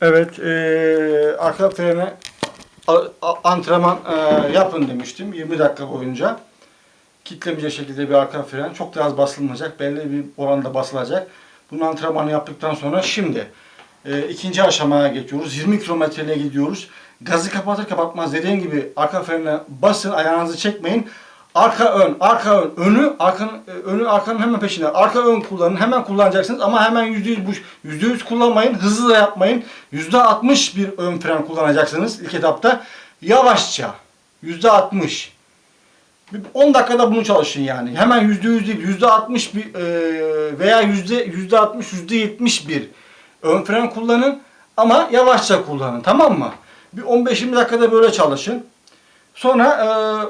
Evet, eee arka frene antrenman eee, yapın demiştim 20 dakika boyunca. Kitlemeyecek şekilde bir arka fren. Çok da az basılmayacak. Belli bir oranda basılacak. Bunun antrenmanı yaptıktan sonra şimdi eee, ikinci aşamaya geçiyoruz. 20 kilometreyle gidiyoruz. Gazı kapatır kapatmaz dediğim gibi arka frene basın, ayağınızı çekmeyin. Arka ön, arka ön, önü, arkanın, e, önü arkanın hemen peşinde. Arka ön kullanın, hemen kullanacaksınız ama hemen %100 bu %100 kullanmayın, hızlı da yapmayın. %60 bir ön fren kullanacaksınız ilk etapta. Yavaşça, %60. Bir 10 dakikada bunu çalışın yani. Hemen %100 değil, %60 bir e, veya %, %60, %70 bir ön fren kullanın ama yavaşça kullanın tamam mı? Bir 15-20 dakikada böyle çalışın. Sonra e,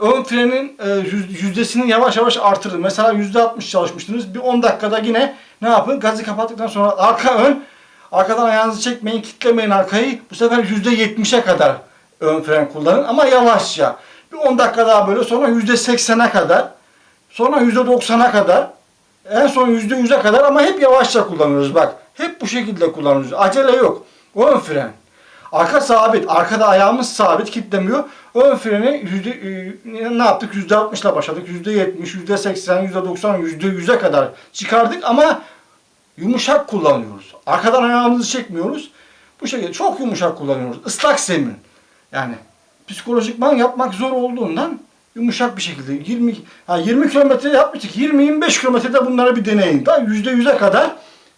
ön frenin e, yüz- yüzdesini yavaş yavaş artırın. Mesela %60 çalışmıştınız. Bir 10 dakikada yine ne yapın? Gazı kapattıktan sonra arka ön arkadan ayağınızı çekmeyin, kitlemeyin arkayı. Bu sefer %70'e kadar ön fren kullanın ama yavaşça. Bir 10 dakika daha böyle sonra %80'e kadar sonra %90'a kadar en son %100'e kadar ama hep yavaşça kullanıyoruz bak. Hep bu şekilde kullanıyoruz. Acele yok. Ön fren. Arka sabit. Arkada ayağımız sabit kitlemiyor. Ön freni yüzde, e, ne yaptık? Yüzde 60'la başladık. Yüzde 70, yüzde 80, yüzde 90, yüzde 100'e kadar çıkardık ama yumuşak kullanıyoruz. Arkadan ayağımızı çekmiyoruz. Bu şekilde çok yumuşak kullanıyoruz. Islak zemin. Yani psikolojikman yapmak zor olduğundan yumuşak bir şekilde 20 ha 20 kilometre yapmıştık. 20-25 kilometrede bunları bir deneyin. Daha %100'e kadar